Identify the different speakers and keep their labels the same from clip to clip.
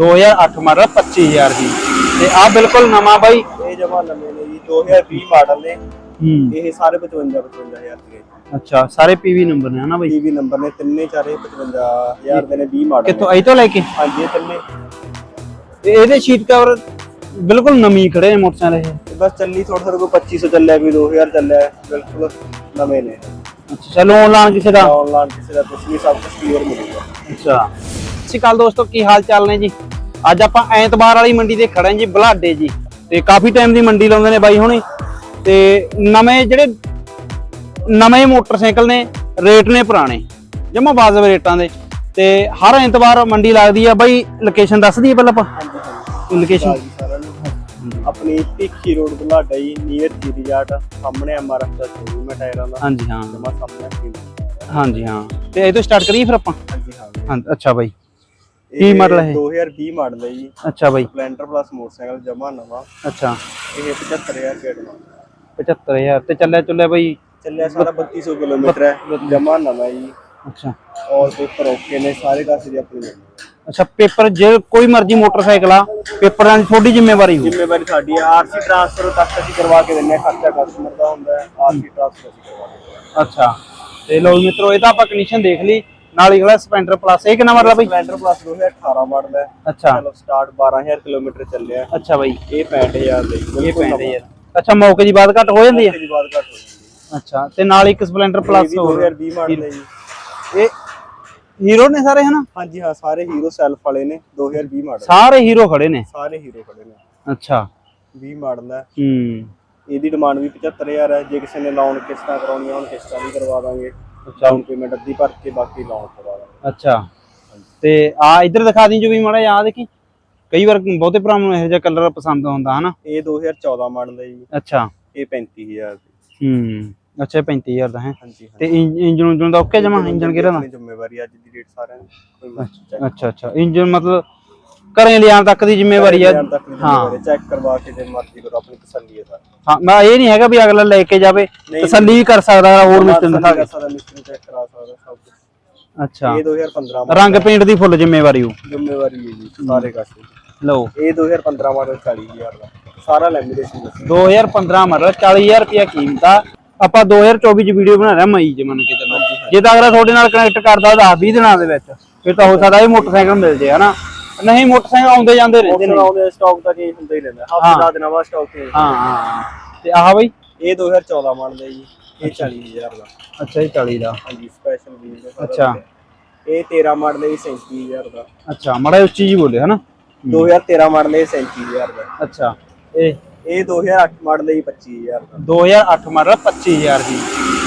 Speaker 1: 2008 model 25000 ਦੀ। ਤੇ ਆ ਬਿਲਕੁਲ ਨਵਾਂ ਬਾਈ।
Speaker 2: ਇਹ ਜਮਾ ਨਵੇਂ ਨੇ ਜੀ 2020 ਮਾਡਲ ਨੇ।
Speaker 1: ਹੂੰ।
Speaker 2: ਇਹ ਸਾਰੇ 55 55000 ਦੇ
Speaker 1: ਅੱਛਾ ਸਾਰੇ ਪੀਵੀ ਨੰਬਰ ਨੇ ਹਨਾ ਬਾਈ?
Speaker 2: ਟੀਵੀ ਨੰਬਰ ਨੇ ਤਿੰਨੇ ਚਾਰੇ 55000 ਦੇ ਨੇ 20 ਮਾਡਲ
Speaker 1: ਕਿੱਥੋਂ ਅਈ ਤੋਂ ਲੈ ਕੇ?
Speaker 2: ਹਾਂਜੀ ਇਹ ਤਿੰਨੇ।
Speaker 1: ਤੇ ਇਹਦੇ ਸ਼ੀਟ ਕਵਰ ਬਿਲਕੁਲ ਨਵੀਂ ਖੜੇ ਨੇ ਮੋਟਰਸਾਈਕਲ ਇਹ?
Speaker 2: ਬਸ ਚੱਲੀ ਥੋੜਾ ਥੋੜਾ ਕੋਈ 2500 ਚੱਲਿਆ ਕੋਈ 2000 ਚੱਲਿਆ ਬਿਲਕੁਲ ਨਵੇਂ ਨੇ।
Speaker 1: ਅੱਛਾ ਚਲੋ ਆਨਲਾਈਨ ਕਿਸੇ ਦਾ?
Speaker 2: ਆਨਲਾਈਨ ਕਿਸੇ ਦਾ ਵੀ ਸਭ ਕੁਝ ਕਲੀਅਰ ਮਿਲੇਗਾ।
Speaker 1: ਅੱਛਾ। ਸਤਿ ਸ਼੍ਰੀ ਅਕਾਲ ਦੋਸਤੋ ਕੀ ਹਾਲ ਚਾਲ ਨੇ ਜੀ? ਅੱਜ ਆਪਾਂ ਐਤਵਾਰ ਵਾਲੀ ਮੰਡੀ ਤੇ ਖੜੇ ਜੀ ਬਲਾਡੇ ਜੀ। ਤੇ ਕਾਫੀ ਟਾਈਮ ਦੀ ਮੰਡੀ ਲਾਉਂਦੇ ਨੇ ਬਾਈ ਹੁਣੀ। ਤੇ ਨਵੇਂ ਜਿਹੜੇ ਨਵੇਂ ਮੋਟਰਸਾਈਕਲ ਨੇ ਰੇਟ ਨੇ ਪੁਰਾਣੇ। ਜਮਾ ਵਾਜਬ ਰੇਟਾਂ ਦੇ। ਤੇ ਹਰ ਐਤਵਾਰ ਮੰਡੀ ਲੱਗਦੀ ਆ। ਬਾਈ ਲੋਕੇਸ਼ਨ ਦੱਸ ਦਈਏ ਪਹਿਲਾਂ ਆਪਾਂ। ਲੋਕੇਸ਼ਨ
Speaker 2: ਜੀ ਆਪਣੀ ਭਿੱਖੀ ਰੋਡ ਬੁਲਾਡਾ ਜੀ ਨੀਅਰ ਜੀਰੀ ਜਾਟ ਸਾਹਮਣੇ ਐਮਆਰਐਫ ਦਾ ਸ਼ੋਰੂਮ ਹੈ ਟਾਇਰਾਂ ਦਾ।
Speaker 1: ਹਾਂਜੀ ਹਾਂ।
Speaker 2: ਜਮਾ ਸਾਹਮਣੇ
Speaker 1: ਹਾਂਜੀ ਹਾਂ। ਤੇ ਇਹ ਤੋਂ ਸਟਾਰਟ ਕਰੀਏ ਫਿਰ ਆਪਾਂ?
Speaker 2: ਹਾਂਜੀ ਹਾਂ
Speaker 1: ਅੱਛਾ ਬਾਈ। ਕੀ model ਹੈ ਇਹ?
Speaker 2: 2020 ਮਾਡਲ ਹੈ ਜੀ।
Speaker 1: ਅੱਛਾ ਬਾਈ।
Speaker 2: ਸਪਲੈਂਡਰ ਪਲੱਸ ਮੋਟਰਸਾਈਕਲ ਜਮਾ ਨਵਾਂ।
Speaker 1: ਅੱਛਾ।
Speaker 2: ਇਹ 75000 ਰੁਪਏ ਦਾ।
Speaker 1: 75000 ਤੇ ਚੱਲਿਆ ਚੁੱਲਿਆ ਬਾਈ?
Speaker 2: ਚੱਲਿਆ ਸਾਰਾ 3200 ਕਿਲੋਮੀਟਰ ਹੈ। ਜਮਾ ਨਵਾਂ ਜੀ।
Speaker 1: ਅੱਛਾ।
Speaker 2: ਔਰ ਪੇਪਰ ਓਕੇ ਨੇ ਸਾਰੇ ਕਾਸੇ ਦੀ ਆਪਣੀ।
Speaker 1: ਅੱਛਾ ਪੇਪਰ ਜੇ ਕੋਈ ਮਰਜ਼ੀ ਮੋਟਰਸਾਈਕਲ ਆ ਪੇਪਰਾਂ ਦੀ ਤੁਹਾਡੀ ਜ਼ਿੰਮੇਵਾਰੀ ਹੋ
Speaker 2: ਜ਼ਿੰਮੇਵਾਰੀ ਸਾਡੀ ਹੈ। ਆਰਸੀ ਟ੍ਰਾਂਸਫਰ ਤੱਕ ਅਸੀਂ ਕਰਵਾ ਕੇ ਦਿੰਦੇ ਹਾਂ। ਖਰਚਾ ਕਸਟਮਰ ਦਾ ਹੁੰਦਾ ਹੈ। ਆਰਸੀ ਟ੍ਰਾਂਸਫਰ ਅਸੀਂ ਕਰਵਾ ਕੇ ਦਿੰਦੇ ਹਾਂ।
Speaker 1: ਅੱਛਾ। ਤੇ ਜੀ ਮਿੱਤਰੋ ਇਹ ਤਾਂ ਆਪਾਂ ਕੰਡੀਸ਼ਨ ਦੇਖ ਲਈ। ਨਾਲ ਹੀ ਖੜਾ ਸਪੈਂਡਰ ਪਲੱਸ ਇਹ ਕਿੰਨਾ ਮਤਲਬ ਬਈ?
Speaker 2: ਸਪਲੈਂਡਰ ਪਲੱਸ 2018 ਮਾਡਲ ਹੈ।
Speaker 1: ਅੱਛਾ।
Speaker 2: ਚਲੋ ਸਟਾਰਟ 12000 ਕਿਲੋਮੀਟਰ ਚੱਲਿਆ
Speaker 1: ਅੱਛਾ ਬਾਈ।
Speaker 2: ਇਹ 65000 ਦੇ
Speaker 1: ਇਹ ਪੈਂਦੇ ਯਾਰ ਅੱਛਾ ਮੌਕੇ ਦੀ ਬਾਤ ਘੱਟ ਹੋ ਜਾਂਦੀ ਹੈ?
Speaker 2: ਦੀ ਬਾਤ ਘੱਟ ਹੋ ਜਾਂਦੀ
Speaker 1: ਅੱਛਾ ਤੇ ਨਾਲ ਇੱਕ ਸਪਲੈਂਡਰ
Speaker 2: ਹੈ
Speaker 1: ਪਲੱਸ ਹੋਰ।
Speaker 2: ਵੀ 2020 ਮਾਡਲ ਹੈ ਜੀ।
Speaker 1: ਇਹ ਹੀਰੋ ਨੇ ਸਾਰੇ ਹਨਾ?
Speaker 2: ਹਾਂਜੀ ਹਾਂ ਸਾਰੇ ਹੀਰੋ ਸੈਲਫ ਵਾਲੇ ਨੇ 2020 ਮਾਡਲ
Speaker 1: ਸਾਰੇ ਹੀਰੋ ਖੜੇ ਨੇ?
Speaker 2: ਸਾਰੇ ਹੀਰੋ ਖੜੇ ਨੇ।
Speaker 1: ਅੱਛਾ।
Speaker 2: 20 ਮਾਡਲ ਹੈ।
Speaker 1: ਹੂੰ।
Speaker 2: ਇਹਦੀ ਡਿਮਾਂਡ ਵੀ 75000 ਹੈ। ਜੇ ਕਿਸੇ ਨੇ ਲੋਨ ਕਿਸ਼ਤਾਂ ਕਰਾਉਣੀਆਂ ਹੋਣ ਕਿਸ਼ਤਾਂ ਵੀ ਕਰਵਾ ਦਾਂਗੇ। ਡਾਊਨ ਪੇਮੈਂਟ ਅੱਧੀ ਭਰ ਕੇ ਬਾਕੀ ਲੋਨ ਕਰਵਾ
Speaker 1: ਅੱਛਾ। ਤੇ ਆ ਇੱਧਰ ਦਿਖਾ ਦੀ ਜੋ ਵੀ ਮਾੜਾ ਆਹ ਦੇਖੀ। ਕਈ ਵਾਰ ਬਹੁਤੇ ਭਰਾਵਾਂ ਨੂੰ ਇਹੋ ਜਿਹਾ ਕਲਰ ਪਸੰਦ ਹੁੰਦਾ ਹਨਾ?
Speaker 2: ਇਹ 2014 ਮਾਡਲ ਹੈ ਜੀ।
Speaker 1: ਅੱਛਾ।
Speaker 2: ਇਹ 35000 ਦੀ।
Speaker 1: ਹੂੰ। ਅੱਛਾ 35000 ਦਾ ਹੈ।
Speaker 2: ਹਾਂਜੀ ਹਾਂ
Speaker 1: ਤੇ ਇੰਜਨ ਉਂਜਨ ਦਾ ਓਕੇ ਜਮਾ ਇੰਜਨ ਕਿਹੜਾ ਦਾ
Speaker 2: ਜ਼ਿੰਮੇਵਾਰੀ ਅੱਜ ਦੀ ਡੇਟ ਸਾਰਿਆਂ ਦੀ।
Speaker 1: ਅੱਛਾ ਅੱਛਾ ਇੰਜਨ ਮਤਲਬ ਘਰੇ ਲਿਆਉਣ ਤੱਕ ਦੀ ਜ਼ਿੰਮੇਵਾਰੀ ਆ।
Speaker 2: ਜ਼ਿੰਮੇਵਾਰੀ ਚੈੱਕ ਕਰਵਾ ਕੇ ਜੇ ਮਰਜ਼ੀ ਕਰੋ ਆਪਣੀ ਤਸੱਲੀ ਹੈ ਸਰ।
Speaker 1: ਹਾਂ ਮੈਂ ਇਹ ਨਹੀਂ ਹੈਗਾ ਵੀ ਅਗਲਾ ਲੈ ਕੇ ਜਾਵੇ। ਤਸੱਲੀ ਵੀ ਕਰ ਸਕਦਾ ਹੋਰ ਦਿਖਾ ਕੇ
Speaker 2: ਮਿਸਤਰੀ ਚੈੱਕ ਕਰਾ ਸਕਦਾ ਸਭ ਕੁਝ
Speaker 1: ਅੱਛਾ।
Speaker 2: ਇਹ 2015 ਮਾਡਲ
Speaker 1: ਰੰਗ ਪੇਂਟ ਦੀ ਫੁੱਲ ਜ਼ਿੰਮੇਵਾਰੀ ਹੋ।
Speaker 2: ਜ਼ਿੰਮੇਵਾਰੀ ਹੈ ਜੀ ਸਾਰੇ ਕਾਸੇ
Speaker 1: ਲਓ।
Speaker 2: ਇਹ 2015 ਮਾਡਲ 40000 ਦਾ। ਸਾਰਾ ਲੈਮੀਨੇਸ਼ਨ ਦੱਸੋ।
Speaker 1: 2015 ਮਾਡਲ 40000 ਰੁਪਿਆ ਕੀਮਤ ਆ। ਆਪਾਂ 2024 ਚ ਵੀਡੀਓ ਬਣਾ ਰਹੇ ਮਈ ਚ ਮੰਨ ਕੇ ਚੱਲੋ। ਜੇ ਤਾਂ ਅਗਲਾ ਤੁਹਾਡੇ ਨਾਲ ਕਨੈਕਟ ਕਰਦਾ ਤਾਂ 20 ਦਿਨਾਂ ਦੇ ਵਿੱਚ। ਫਿਰ ਤਾਂ ਹੋ ਸਕਦਾ ਇਹ ਮੋਟਰਸਾਈਕਲ ਮਿਲ ਜੇ ਹਨਾ? ਨਹੀਂ ਮੋਟਰਸਾਈਕਲ ਆਉਂਦੇ ਜਾਂਦੇ ਰਹਿੰਦੇ ਨੇ।
Speaker 2: ਆਪਸ਼ਨ ਆਉਂਦੇ ਸਟਾਕ ਤਾਂ ਚੇਂਜ ਹੁੰਦਾ ਹੀ ਰਹਿੰਦਾ। ਹਫ਼ਤੇ ਦਾ ਦਿਨਾਂ ਬਾਅਦ ਸਟਾਕ ਚੇਂਜ
Speaker 1: ਹਾਂ। ਤੇ ਆਹ ਬਈ?
Speaker 2: ਇਹ 2014 ਮਾਡਲ ਹੈ ਜੀ। ਇਹ 40000 ਦਾ।
Speaker 1: ਅੱਛਾ ਇਹ 40 ਦਾ।
Speaker 2: ਹਾਂਜੀ ਸਪੈਸ਼ਲ ਵੀਲ ਦੇ
Speaker 1: ਅੱਛਾ।
Speaker 2: ਇਹ 13 ਮਾਡਲ ਹੈ ਜੀ 37000 ਦਾ।
Speaker 1: ਅੱਛਾ ਮਾੜਾ ਉੱਚੀ ਜੀ ਬੋਲੇ ਹਨਾ?
Speaker 2: 2013 ਮਾਡਲ ਹੈ 37000 ਦਾ।
Speaker 1: ਅੱਛਾ। ਇਹ
Speaker 2: ਇਹ 2008 ਮਾਡਲ ਹੈ ਜੀ 25000 ਦਾ।
Speaker 1: 2008 ਮਾਡਲ 25000 ਦੀ।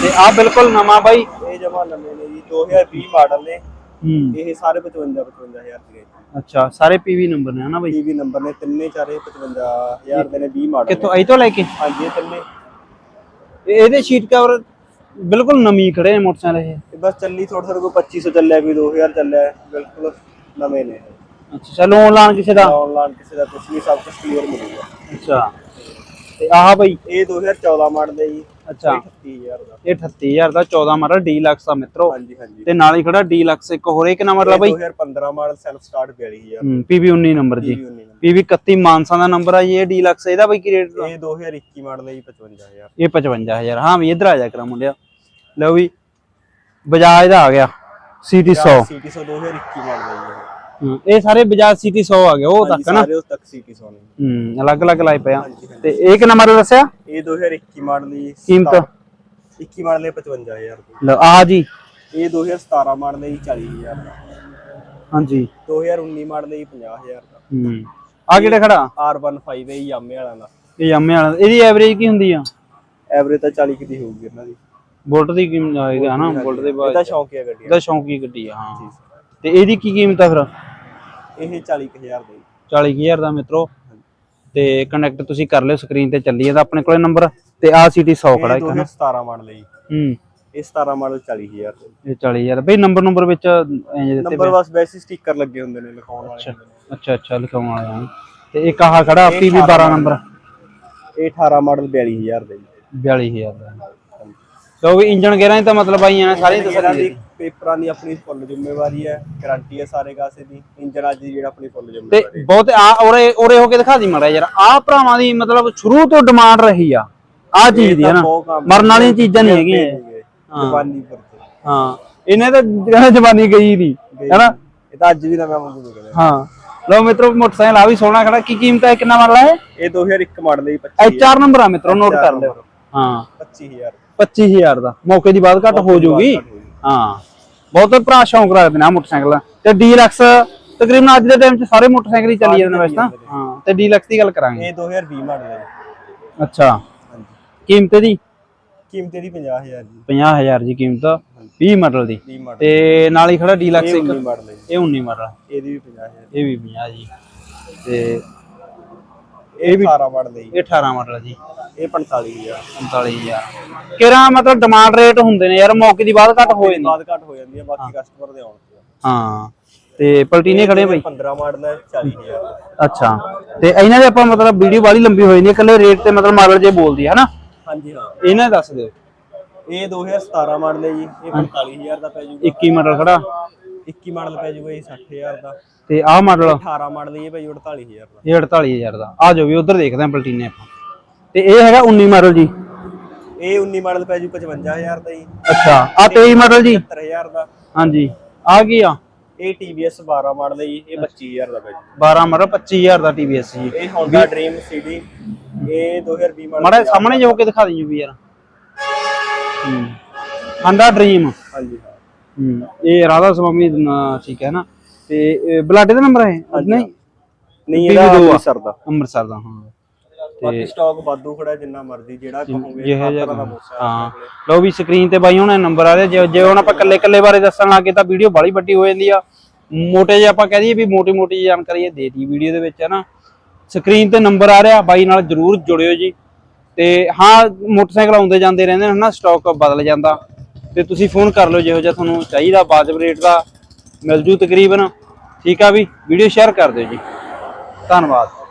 Speaker 1: ਤੇ ਆ ਬਿਲਕੁਲ ਨਵਾਂ ਬਾਈ।
Speaker 2: ਇਹ ਜਮਾ ਨਵੇਂ ਨੇ ਜੀ 2020 ਮਾਡਲ ਨੇ।
Speaker 1: ਹੂੰ।
Speaker 2: ਇਹ ਸਾਰੇ 55 55000 ਦੇ
Speaker 1: ਅੱਛਾ ਸਾਰੇ ਪੀਵੀ ਨੰਬਰ ਨੇ ਹਨਾ ਬਾਈ?
Speaker 2: ਟੀਵੀ ਨੰਬਰ ਨੇ ਤਿੰਨੇ ਚਾਰੇ 55000 ਦੇ ਨੇ 20 ਮਾਡਲ
Speaker 1: ਕਿੱਥੋਂ ਅਈ ਤੋਂ ਲੈ ਕੇ?
Speaker 2: ਹਾਂਜੀ ਇਹ ਤਿੰਨੇ।
Speaker 1: ਇਹ- ਇਹਦੇ ਸ਼ੀਟ ਕਵਰ ਬਿਲਕੁਲ ਨਵੀਂ ਖੜੇ ਨੇ ਮੋਟਰਸਾਈਕਲ ਇਹ।
Speaker 2: ਬਸ ਚੱਲੀ ਥੋੜਾ ਥੋੜਾ ਕੋਈ 2500 ਚੱਲਿਆ ਕੋਈ 2000 ਚੱਲਿਆ ਬਿਲਕੁਲ ਨਵੇਂ ਨੇ
Speaker 1: ਅੱਛਾ ਚਲੋ ਆਨਲਾਈਨ ਕਿਸੇ ਦਾ?
Speaker 2: ਆਨਲਾਈਨ ਕਿਸੇ ਦਾ ਕੁਝ ਵੀ ਸਭ ਕੁਝ ਕਲੀਅਰ ਮਿਲੇਗਾ।
Speaker 1: ਅੱਛਾ। ਤੇ ਆਹ ਬਾਈ।
Speaker 2: ਇਹ 2014 ਮਾਡਲ ਹੈ ਜੀ।
Speaker 1: ਅੱਛਾ।
Speaker 2: 38000 ਦਾ।
Speaker 1: ਇਹ 38000 ਦਾ 14 ਮਾਡਲ ਡੀਲਕਸ ਆ ਮਿੱਤਰੋ।
Speaker 2: ਹਾਂਜੀ ਹਾਂਜੀ।
Speaker 1: ਤੇ ਨਾਲ ਹੀ ਖੜਾ ਡੀਲਕਸ ਇੱਕ ਹੋਰ ਇੱਕ ਨੰਬਰ ਲਾ ਬਾਈ।
Speaker 2: 2015 model self start 42000
Speaker 1: PV 19 number ਜੀ। ਪੀਵੀ 31 ਮਾਨਸਾ ਦਾ ਨੰਬਰ ਆ ਜੀ ਇਹ ਡੀਲਕਸ ਇਹਦਾ ਬਾਈ ਕੀ ਰੇਟ
Speaker 2: ਇਹ 2021 ਮਾਡਲ ਹੈ ਜੀ 55000
Speaker 1: ਇਹ 55000 ਹਾਂ ਵੀ ਇੱਧਰ ਆ ਜਾ ਕਰਾਂ ਮੁੰਡਿਆ। ਲਓ ਵੀ ਬਜਾਜ ਦਾ ਆ ਗਿਆ ਸੀਟੀ 100
Speaker 2: ਸੀਟੀ 100 2021 ਮਾਡਲ ਹੈ ਜੀ ਇਹ।
Speaker 1: ਇਹ ਸਾਰੇ ਬਜਾਜ ਸੀਟੀ 100 ਆ ਗਏ ਉਹ ਤੱਕ ਨਾ?
Speaker 2: ਸਾਰੇ ਉਸ ਤੱਕ ਸੀਟੀ 100 ਨੇ।
Speaker 1: ਹੂੰ ਅਲੱਗ-ਅਲੱਗ ਲਾਏ
Speaker 2: ਹਾਂਜੀ।
Speaker 1: ਤੇ ਇਹ ਕਿੰਨਾ ਮਾਡਲ ਦੱਸਿਆ?
Speaker 2: ਇਹ 2021 ਮਾਡਲ ਦੀ
Speaker 1: ਕੀਮਤ?
Speaker 2: 21 ਮਾਡਲ ਹੈ 55000 ਦੀ।
Speaker 1: ਲਓ ਆਹ ਜੀ।
Speaker 2: ਇਹ 2017 ਮਾਡਲ ਜੀ 40000 ਦਾ।
Speaker 1: ਹਾਂਜੀ।
Speaker 2: 2019 ਮਾਡਲ ਜੀ 50000 ਦਾ।
Speaker 1: ਹੂੰ। ਆ ਕਿਹੜਾ ਖੜਾ?
Speaker 2: R15 ਹੈ ਯਾਮੇ ਵਾਲਾ ਦਾ।
Speaker 1: ਇਹ ਯਾਮੇ ਵਾਲਾ। ਇਹਦੀ ਐਵਰੇਜ ਕੀ ਹੁੰਦੀ ਆ?
Speaker 2: ਐਵਰੇਜ ਤਾਂ 40 ਕੁ ਦੀ ਹੋਊਗੀ ਇਹਨਾਂ ਦੀ।
Speaker 1: ਬੁਲਟ ਦੀ ਕੀਮਤ ਆਏਗਾ ਹਨਾ ਬੁਲਟ ਦੇ
Speaker 2: ਇਹ
Speaker 1: ਬਾਅਦ
Speaker 2: ਤਾਂ ਸ਼ੌਂਕ ਹੈ ਗੱਡੀ
Speaker 1: ਇਹਦਾ ਸ਼ੌਂਕੀ ਗੱਡੀ ਆ ਹਾਂ। ਤੇ ਇਹਦੀ ਕੀ ਕੀਮਤ ਆ ਫਿਰ?
Speaker 2: ਇਹ 40000 ਦਾ ਜੀ।
Speaker 1: 40000 ਦਾ ਮਿੱਤਰੋ। ਤੇ ਕਨੈਕਟ ਤੁਸੀਂ ਕਰ ਲਿਓ ਸਕਰੀਨ ਤੇ ਚੱਲੀ ਜਾਂਦਾ ਆਪਣੇ ਕੋਲੇ ਨੰਬਰ ਤੇ ਆ ਸੀਟੀ 100 ਖੜਾ ਇੱਕ
Speaker 2: 2017 ਮਾਡਲ ਹੈ ਜੀ।
Speaker 1: ਹੂੰ।
Speaker 2: ਇਹ 17 ਮਾਡਲ 40000 ਦਾ
Speaker 1: ਇਹ 40000 ਬਈ ਨੰਬਰ ਨੰਬਰ ਵਿੱਚ ਦਿੱਤੇ
Speaker 2: ਨੰਬਰ ਬਸ ਵੈਸੇ ਸਟicker ਲੱਗੇ ਹੁੰਦੇ ਨੇ ਲਿਖਾਉਣ ਵਾਲੇ। ਨੇ।
Speaker 1: ਅੱਛਾ ਅੱਛਾ ਲਿਖਾਉਣ ਵਾਲਾ। ਤੇ ਇੱਕ ਆਹ ਖੜਾ ਪੀਵੀ 12 ਨੰਬਰ
Speaker 2: ਇਹ 18 ਮਾਡਲ 42000 ਦਾ ਜੀ।
Speaker 1: 42000 ਦਾ। ਵੀ ਇੰਜਨ ਗੇਅਰਾਂ ਦੀ ਤਾਂ ਮਤਲਬ ਬਾਈਆਂ ਨੇ ਸਾਰੀ
Speaker 2: ਇਹਨਾਂ
Speaker 1: ਤਸੱਲੀ
Speaker 2: ਦੀ ਪੇਪਰਾਂ ਦੀ ਆਪਣੀ ਫੁੱਲ ਜ਼ਿੰਮੇਵਾਰੀ ਹੈ ਗਾਰੰਟੀ ਹੈ ਸਾਰੇ ਕਾਸੇ ਦੀ ਇੰਜਨ ਅੱਜ ਦੀ ਜਿਹੜਾ ਆਪਣੀ ਫੁੱਲ
Speaker 1: ਤੇ
Speaker 2: ਜ਼ਿੰਮੇਵਾਰੀ ਹੈ।
Speaker 1: ਬਹੁਤ ਆ ਉਰੇ ਉਰੇ ਹੋ ਕੇ ਦਿਖਾ ਦੀ ਮੜਾ ਯਾਰ ਆ ਭਰਾਵਾਂ ਦੀ ਮਤਲਬ ਸ਼ੁਰੂ ਤੋਂ ਡਿਮਾਂਡ ਰਹੀ ਆ ਆ ਚੀਜ਼ ਦੀ ਹੈ ਨਾ ਮਰਨ ਵਾਲੀਆਂ ਚੀਜ਼ਾਂ ਨਹੀਂ ਹੈਗੀਆਂ।
Speaker 2: ਜਵਾਨੀ ਪਰ ਤੇ
Speaker 1: ਹਾਂ ਇਹਨੇ ਤਾਂ ਕਹਿੰਦਾ ਜਵਾਨੀ ਗਈ ਨਹੀਂ ਹੈਨਾ?
Speaker 2: ਇਹ ਤਾਂ ਅੱਜ ਵੀ ਨਵਾਂ ਵਾਂਗੂ ਨਿਕਲਿਆ
Speaker 1: ਹਾਂ ਲਓ ਮਿੱਤਰੋ ਮੋਟਰਸਾਈਕਲ ਆ ਵੀ ਸੋਹਣਾ ਖੜਾ ਕੀ ਕੀਮਤ ਹੈ ਕਿੰਨਾ ਮਾਡਲ ਹੈ
Speaker 2: ਇਹ? 2001 ਮਾਡਲ ਹੈ 25
Speaker 1: ਇਹ ਚਾਰ ਨੰਬਰ ਆ ਮਿੱਤਰੋ ਨੋਟ ਕਰ ਲਿਓ ਹਾਂ।
Speaker 2: 25000
Speaker 1: 25000 ਦਾ। ਮੌਕੇ ਦੀ ਬਾਅਦ ਘੱਟ ਹੋ ਜਾਊਗੀ? ਹਾਂ ਬਹੁਤ ਭਰਾ ਸ਼ੌਂਕ ਰੱਖਦੇ ਨੇ ਆ ਮੋਟਰਸਾਈਕਲ। ਤੇ ਡੀਲਕਸ ਤਕਰੀਬਨ ਅੱਜ ਦੇ ਟਾਈਮ 'ਚ ਸਾਰੇ ਮੋਟਰਸਾਈਕਲ ਹੀ ਚੱਲੀ ਜਾਂਦੇ ਨੇ ਵੈਸੇ ਤਾਂ। ਹਾਂ ਤੇ ਡੀਲਕਸ ਦੀ ਗੱਲ ਕਰਾਂਗੇ।
Speaker 2: ਇਹ 2020 ਮਾਡਲ ਹੈ ਜੀ।
Speaker 1: ਅੱਛਾ। ਕੀਮਤ ਦੀ
Speaker 2: ਕੀਮਤ ਇਹਦੀ 50000 ਜੀ।
Speaker 1: 50000 ਦੀ ਕੀਮਤ 20 ਮਾਡਲ ਦੀ।
Speaker 2: 20 ਮਾਡਲ।
Speaker 1: ਤੇ ਨਾਲ ਹੀ ਖੜਾ ਡੀਲਕਸ ਇੱਕ।
Speaker 2: 19 ਮਾਡਲ ਹੈ ਜੀ।
Speaker 1: ਇਹ 19 ਮਾਡਲ।
Speaker 2: ਇਹਦੀ ਵੀ 50000
Speaker 1: ਇਹ ਵੀ 50 ਜੀ। ਤੇ
Speaker 2: ਇਹ ਵੀ 18 ਮਾਡਲ ਹੈ। ਜੀ
Speaker 1: ਇਹ 18 ਮਾਡਲ ਜੀ।
Speaker 2: ਇਹ 45000
Speaker 1: 45000 ਕਿਹੜਾ ਮਤਲਬ ਡਿਮਾਂਡ ਰੇਟ ਹੁੰਦੇ ਨੇ ਯਾਰ? ਮੌਕੇ ਦੀ ਬਾਅਦ ਘੱਟ ਹੋ ਜਾਂਦੀ।
Speaker 2: ਬਾਅਦ ਘੱਟ ਹੋ ਜਾਂਦੀ ਹੈ ਬਾਕੀ ਕਸਟਮਰ ਦੇ ਆਉਣ ਤੇ। ਆ।
Speaker 1: ਹਾਂ। ਤੇ ਪਲਟੀਨੇ ਖੜੇ ਬਈ?
Speaker 2: 15 ਮਾਡਲ ਹੈ 40000
Speaker 1: ਅੱਛਾ। ਤੇ ਇਹਨਾਂ ਦੇ ਆਪਾਂ ਮਤਲਬ ਵੀਡੀਓ ਬਾਲੀ ਲੰਬੀ ਹੋ ਜਾਂਦੀ ਹੈ ਇਕੱਲੇ ਰੇਟ ਤੇ ਮਤਲਬ ਮਾਡਲ ਜੇ ਬੋਲਦੀ ਹੈ ਨਾ
Speaker 2: ਹਾਂਜੀ ਹਾਂ।
Speaker 1: ਇਹਨਾਂ ਦੇ ਦੱਸ ਦਿਓ।
Speaker 2: ਇਹ 2017 ਮਾਡਲ ਹੈ ਜੀ ਇਹ 45000 ਦਾ ਪੈ ਜਾਊਗਾ
Speaker 1: 21 ਮਾਡਲ ਖੜਾ।
Speaker 2: 21 ਮਾਡਲ ਪੈ ਜਾਊਗਾ ਇਹ 60000 ਦਾ।
Speaker 1: ਤੇ ਆਹ ਮਾਡਲ?
Speaker 2: 18 ਮਾਡਲ ਇਹ ਪੈ ਜਾਊ 48000 ਦਾ।
Speaker 1: ਇਹ 48000 ਦਾ। ਆ ਜਾਓ ਵੀ ਉਧਰ ਦੇਖਦੇ ਆਂ ਪਲਟੀਨੇ ਆਪਾਂ। ਤੇ ਇਹ ਹੈਗਾ 19 ਮਾਡਲ ਜੀ?
Speaker 2: ਇਹ 19 ਮਾਡਲ ਪੈ ਜਾਊ 55000 ਦਾ ਜੀ।
Speaker 1: ਅੱਛਾ ਆ 23 ਮਾਡਲ ਜੀ?
Speaker 2: 70000 ਦਾ।
Speaker 1: ਹਾਂਜੀ। ਆ ਕੀ ਆ?
Speaker 2: ਇਹ TVS 12 ਮਾਡਲ ਹੈ ਜੀ ਇਹ 25000 ਦਾ ਪੈ ਜਾਊ
Speaker 1: 12 ਮਾਡਲ 25000 ਦਾ TVS ਜੀ।
Speaker 2: ਇਹ Honda Dream CD ਇਹ 2020 ਮਾਡਲ
Speaker 1: ਮਾੜਾ ਸਾਹਮਣੇ ਜੋ ਕੇ ਦਿਖਾ ਦਿਓ ਵੀ ਯਾਰ। ਹੂੰ। ਡ੍ਰੀਮ
Speaker 2: ਹਾਂਜੀ
Speaker 1: ਰਾਧਾ ਸੁਆਮੀ ਅਹ, ਠੀਕ ਹੈ ਨਾ? ਤੇ ਬਲਾਡੇ ਦਾ ਨੰਬਰ ਹੈ? ਨਹੀਂ?
Speaker 2: ਨਹੀਂ ਇਹਦਾ। ਅੰਮ੍ਰਿਤਸਰ ਦਾ।
Speaker 1: ਅੰਮ੍ਰਿਤਸਰ ਦਾ ਹਾਂ।
Speaker 2: ਬਾਕੀ ਸਟਾਕ ਵਾਧੂ ਖੜਾ ਜਿੰਨਾ ਮਰਜ਼ੀ ਜਿਹੜਾ ਕਹੋਗੇ ਹਰ ਤਰ੍ਹਾਂ ਦਾ ਮੋਟਰਸਾਈਕਲ
Speaker 1: ਹਾਂ। ਲਓ ਵੀ ਸਕਰੀਨ ਤੇ ਬਾਈ ਹੁਣ ਨੰਬਰ ਆ ਰਿਹਾ। ਜੇ ਜੇ ਹੁਣ ਆਪਾਂ ਕੱਲੇ ਕੱਲੇ ਬਾਰੇ ਦੱਸਣ ਲੱਗੇ ਤਾਂ ਵੀਡੀਓ ਬਾਲੀ ਵੱਡੀ ਹੋ ਜਾਂਦੀ ਆ। ਮੋਟੇ ਜੇ ਆਪਾਂ ਕਹਿ ਦਈਏ ਵੀ ਮੋਟੀ ਮੋਟੀ ਜਾਣਕਾਰੀ ਇਹ ਦੇ ਦੀ ਵੀਡੀਓ ਦੇ ਵਿੱਚ ਹੈ ਨਾ ਸਕਰੀਨ ਤੇ ਨੰਬਰ ਆ ਰਿਹਾ ਬਾਈ ਨਾਲ ਜਰੂਰ ਜੁੜਿਓ ਜੀ। ਤੇ ਹਾਂ ਮੋਟਰਸਾਈਕਲ ਆਉਂਦੇ ਜਾਂਦੇ ਰਹਿੰਦੇ ਨੇ ਨਾ ਸਟਾਕ ਬਦਲ ਜਾਂਦਾ। ਤੇ ਤੁਸੀਂ ਫੋਨ ਕਰ ਲਓ ਜਿਹੋ ਜਿਹਾ ਤੁਹਾਨੂੰ ਚਾਹੀਦਾ, ਵਾਜਬ ਰੇਟ ਦਾ, ਮਿਲ ਜੂ ਤਕਰੀਬਨ। ਠੀਕ ਆ ਵੀ? ਵੀਡੀਓ ਸ਼ੇਅਰ ਕਰ ਦਿਓ ਜੀ। ਧੰਨਵਾਦ।